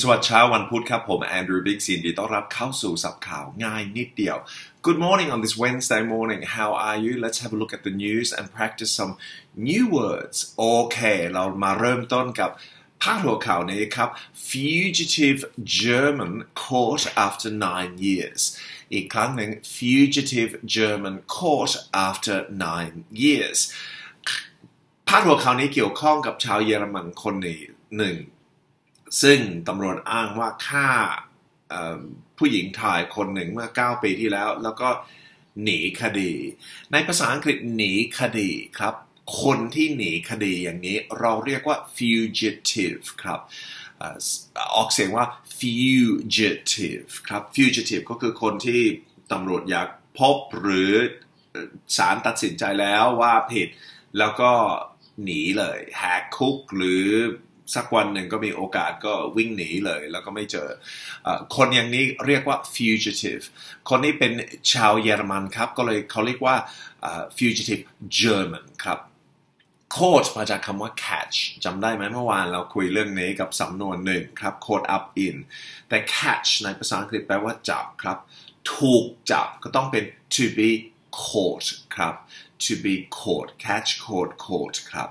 สวัสดีเช้าวันพุธครับ ผมแอนดรูว์บิ๊กซีนดีต้อนรับเข้าสู่สับข่าวง่ายนิดเดียว Good morning on this Wednesday morning how are you Let's have a look at the news and practice some new words โอเค เรามาเริ่มต้นกับพาดหัวข่าวนี้ครับ Fugitive German caught after nine years อีกครั้งหนึ่ง Fugitive German caught after nine years พาดหัวข่าวนี้เกี่ยวข้องกับชาวเยอรมันคนหนึ่ง ซึ่งตำรวจอ้างว่าฆ่าผู้หญิงถ่ายคนหนึ่งเมื่อ 9 ปีที่แล้ว แล้วก็หนีคดี ในภาษาอังกฤษหนีคดีครับ คนที่หนีคดีอย่างนี้เราเรียกว่า fugitive ครับออกเสียงว่า fugitive ครับ fugitive ก็คือคนที่ตำรวจอยากพบหรือศาลตัดสินใจแล้วว่าผิด แล้วก็หนีเลยแหกคุกหรือ สักวันหนึ่งก็มีโอกาสก็วิ่งหนีเลย แล้วก็ไม่เจอ คนอย่างนี้เรียกว่า fugitive คนนี้เป็นชาวเยอรมันครับ ก็เลยเขาเรียกว่า fugitive German ครับ caught มาจากคำว่า catch จำได้ไหมเมื่อวานเราคุยเรื่องนี้กับสำนวนหนึ่งครับ caught up in แต่ catch ในภาษาอังกฤษแปลว่าจับครับ ถูกจับก็ต้องเป็น to be caught ครับ to be caught catch caught caught ครับ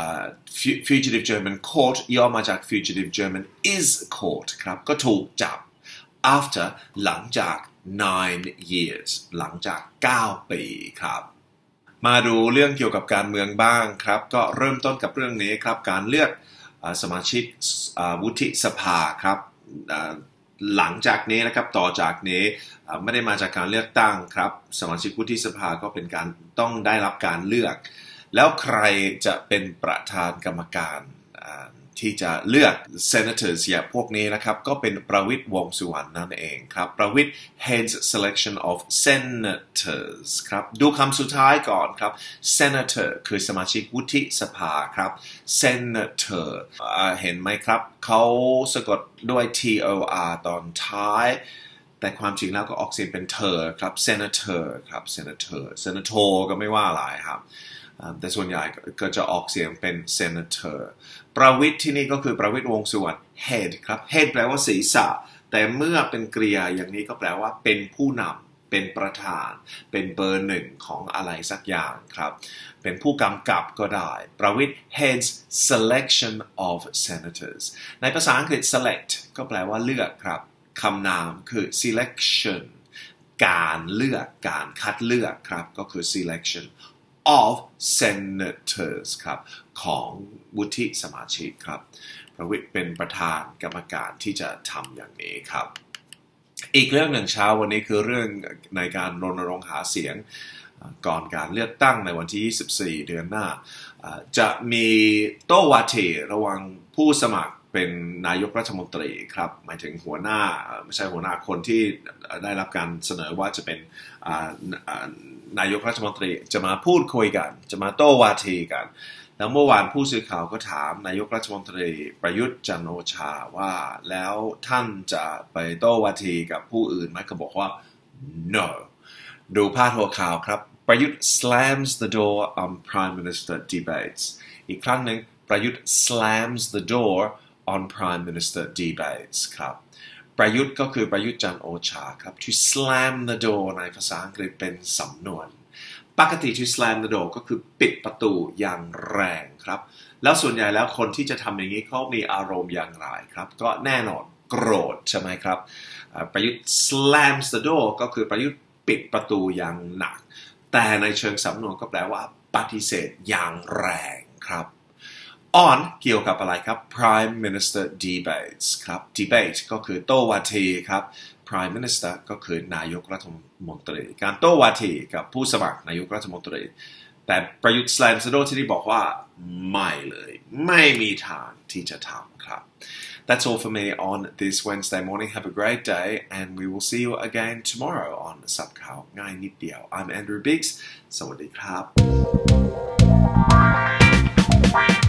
uh, fugitive German caught ย่อมาจาก fugitive German is caught ครับ ก็ถูกจับ after หลังจาก nine years หลังจาก 9 ปีครับ มาดูเรื่องเกี่ยวกับการเมืองบ้างครับ ก็เริ่มต้นกับเรื่องนี้ครับ การเลือกสมาชิกวุฒิสภาครับ หลังจากนี้นะครับต่อจากนี้ไม่ได้มาจากการเลือกตั้งครับ สมาชิกวุฒิสภาก็เป็นการต้องได้รับการเลือก แล้วใครจะเป็นประธานกรรมการ ที่จะเลือก senators อย่างพวกนี้นะครับ ก็เป็นประวิทย์วงสุวรรณนั่นเองครับ ประวิทย์ heads selection of senators ครับ ดูคำสุดท้ายก่อนครับ senator คือสมาชิกวุฒิสภาครับ senator เห็นไหมครับ เขาสะกดด้วย t o r ตอนท้ายแต่ความจริงแล้วก็ออกเสียงเป็นเธอครับ senator ครับ senator senator ก็ไม่ว่าอะไร แต่ส่วนใหญ่ก็จะออกเสียงเป็น senator ประวิทย์ที่นี่ก็คือประวิทย์วงสุวรรณ head ครับ head แปลว่าศีรษะ แต่เมื่อเป็นกริยาอย่างนี้ก็แปลว่าเป็นผู้นำเป็นประธาน เป็นเบอร์หนึ่งของอะไรสักอย่างครับ เป็นผู้กำกับก็ได้ ประวิทย์ heads selection of senators ในภาษาอังกฤษ select ก็แปลว่าเลือกครับคำนามคือ selection การเลือกการคัดเลือกครับก็คือ selection of senators ครับของวุฒิสมาชิกครับ ประวิทย์เป็นประธานกรรมการที่จะทำอย่างนี้ครับ อีกเรื่องหนึ่งเช้าวันนี้คือเรื่องในการรณรงค์หาเสียงก่อนการเลือกตั้งในวันที่ 24 เดือนหน้า จะมีโต้วาเทระวังผู้สมัคร เป็นนายกรัฐมนตรีครับหมายถึงหัวหน้าไม่ใช่หัวหน้าคนที่ได้รับการเสนอว่าจะเป็นนายกรัฐมนตรีจะมาพูดคุยกัน จะมาโต้วาทีกัน แล้วเมื่อวานผู้สื่อข่าวก็ถามนายกรัฐมนตรีประยุทธ์จันโอชาว่าแล้วท่านจะไปโต้วาทีกับผู้อื่นไหมก็บอกว่า no ดูพาดหัวข่าวครับ ประยุทธ์ slams the door on prime minister debates อีกครั้งหนึ่งประยุทธ์ slams the door on prime minister debates ครับ ประยุทธ์ก็คือประยุทธ์จันโอชาครับ to slam the door ในภาษาอังกฤษเป็นสำนวน ปกติ to slam the door ก็คือปิดประตูอย่างแรงครับ แล้วส่วนใหญ่แล้วคนที่จะทำอย่างนี้เขามีอารมณ์อย่างไรครับ ก็แน่นอนโกรธใช่ไหมครับ ประยุทธ์ slams the door ก็คือประยุทธ์ปิดประตูอย่างหนัก แต่ในเชิงสำนวนก็แปลว่าปฏิเสธอย่างแรงครับ on เกี่ยวกับอะไรครับ prime minister debates ครับ debate ก็คือโต้วาทีครับ prime minister ก็คือนายกรัฐมนตรี การโต้วาทีกับผู้สมัครนายกรัฐมนตรี แต่ประยุทธ์สแลมสโดที่ได้บอกว่าไม่เลย ไม่มีทางที่จะทำครับ That's all for me on this Wednesday morning. Have a great day, and we will see you again tomorrow on สับข่าวง่ายนิดเดียว I'm Andrew Biggs สวัสดีครับ